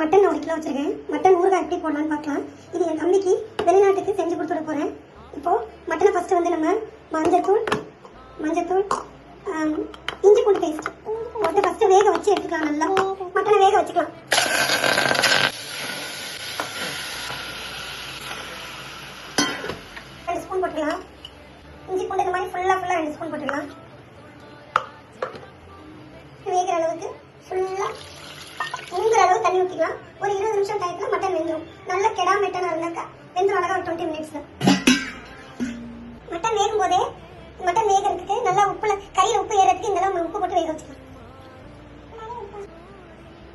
Mutton ஒரு kilo வச்சிருக்கேன். Mutton ஊறுகாய் எப்படி போடலான்னு பார்க்கலாம். இது என் தம்பிக்கு வெளிநாட்டுக்கு செஞ்சு கொடுத்துட போகிறேன் இப்போ மட்டனை ஃபஸ்ட்டு வந்து நம்ம மஞ்சத்தூள் மஞ்சத்தூள் இஞ்சி பூண்டு பேஸ்ட் போட்டு ஃபஸ்ட்டு வேக வச்சு எடுத்துக்கலாம் நல்லா. மட்டனை வேக வச்சுக்கலாம். ரெண்டு ஸ்பூன் போட்டுக்கலாம். இஞ்சி பூண்டு இந்த மாதிரி ஃபுல்லாக ஃபுல்லாக ரெண்டு ஸ்பூன் போட்டுக்கலாம். வேகிற அளவுக்கு ஃபுல்லாக முங்குற அளவு தண்ணி ஊற்றிக்கலாம் ஒரு இருபது நிமிஷம் டயத்தில் மட்டன் வெந்துடும் நல்ல கெடா மட்டனாக இருந்தாக்கா வெந்துடும் அழகாக ஒரு டுவெண்ட்டி மினிட்ஸில் மட்டன் வேகும் போதே மட்டன் வேகிறதுக்கு நல்லா உப்புல கறியில் உப்பு ஏறதுக்கு இந்த அளவு உப்பு போட்டு வேக வச்சுக்கலாம்.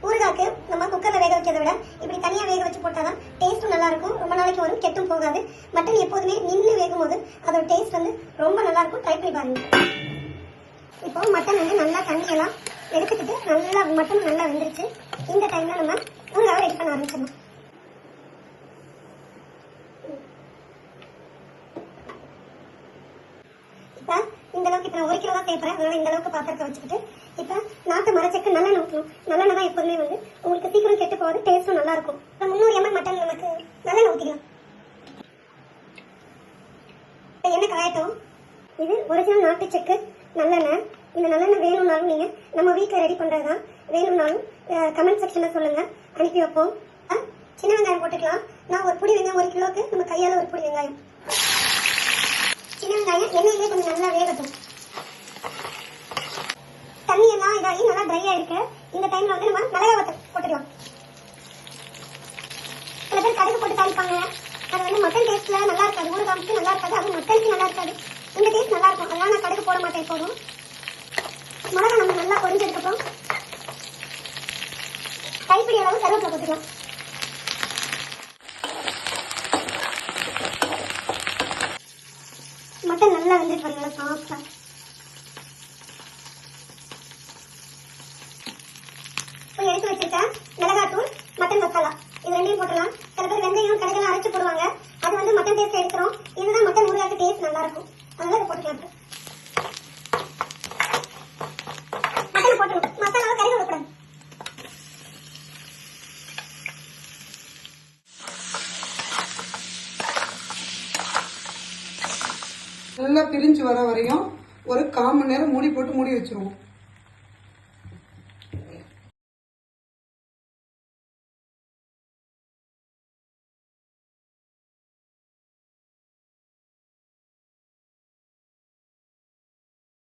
ஊறுகாக்கு நம்ம குக்கரில் வேக வைக்கிறத விட இப்படி தனியாக வேக வச்சு போட்டால் தான் டேஸ்ட்டும் நல்லாயிருக்கும். ரொம்ப நாளைக்கு வரும் கெட்டும் போகாது. மட்டன் எப்போதுமே நின்று வேகும் போது அதோட டேஸ்ட் வந்து ரொம்ப நல்லாயிருக்கும். ட்ரை பண்ணி பாருங்க. இப்போ மட்டன் வந்து நல்லா தண்ணியெல்லாம் எடுத்துக்கிட்டு நல்லா மட்டன் நல்லா வெந்துருச்சு. இந்த டைம்ல நம்ம ஊறுகாவை ரெடி பண்ண ஆரம்பிச்சிடணும் இப்போ இந்த அளவுக்கு இப்போ நான் ஒரு கிலோ தான் தேய்ப்பேன் அதனால இந்த அளவுக்கு பாத்திரத்தை வச்சுக்கிட்டு இப்போ நாட்டு மரச்சக்கு நல்லெண்ணெய் ஊற்றணும். நல்லெண்ணெய் தான் எப்போதுமே வந்து உங்களுக்கு சீக்கிரம் கெட்டு போகாது டேஸ்ட்டும் நல்லா இருக்கும். இப்போ முந்நூறு எம்எல் மட்டன் நமக்கு நல்லெண்ணெய் ஊற்றிக்கலாம் இப்போ எண்ணெய் காயட்டும் இது ஒரிஜினல் நாட்டு செக்கு நல்லெண்ணெய். இந்த நல்லெண்ணெய் வேணும்னாலும் நீங்கள் நம்ம வீட்டில் ரெடி பண்ணுறது தான் வேணும்னாலும் கமெண்ட் செக்ஷனில் சொல்லுங்கள் அனுப்பி வைப்போம். ஆ, சின்ன வெங்காயம் போட்டுக்கலாம். நான் ஒரு புடி வெங்காயம் ஒரு கிலோக்கு நம்ம கையால் ஒரு புடி வெங்காயம். சின்ன வெங்காயம் எண்ணெயிலே கொஞ்சம் நல்லா வேகட்டும். தண்ணி எல்லாம் இதாகி நல்லா ட்ரை ஆயிருக்கு. இந்த டைம்ல வந்து நம்ம மிளகா வத்த போட்டுக்கலாம். சில பேர் கடுகு போட்டு தாளிப்பாங்க. அது வந்து மட்டன் டேஸ்ட்ல நல்லா இருக்காது. ஊறுகாய்க்கு நல்லா இருக்காது. அது மட்டனுக்கு நல்லா இருக்காது. இந்த டேஸ்ட் நல்லா இருக்கும். அதனால நான் கடுகு போட மாட்டேன் போதும் மிளகா நம்ம நல்லா பொரிஞ்சதுக்கப்புறம் கைப்பிடி அளவு கருவேப்பிலை போட்டுக்கலாம் மட்டன் நல்லா வெந்துட்டு பாருங்க சாஃப்டா இப்போ எடுத்து வச்சிருக்கேன் மிளகாத்தூள் மட்டன் மசாலா. இது ரெண்டையும் போட்டலாம் சில பேர் வெந்தயம் கடுகெல்லாம் அரைச்சு போடுவாங்க. அது வந்து மட்டன் டேஸ்ட் எடுத்துரும் இதுதான் மட்டன் ஊறுகாய்க்கு டேஸ்ட் நல்லா இருக்கும் அதனால இதை போட்டுக்கலாம். நல்லா பிரிஞ்சு வர வரையும் ஒரு கால் மணி நேரம் மூடி போட்டு மூடி வச்சிருவோம்.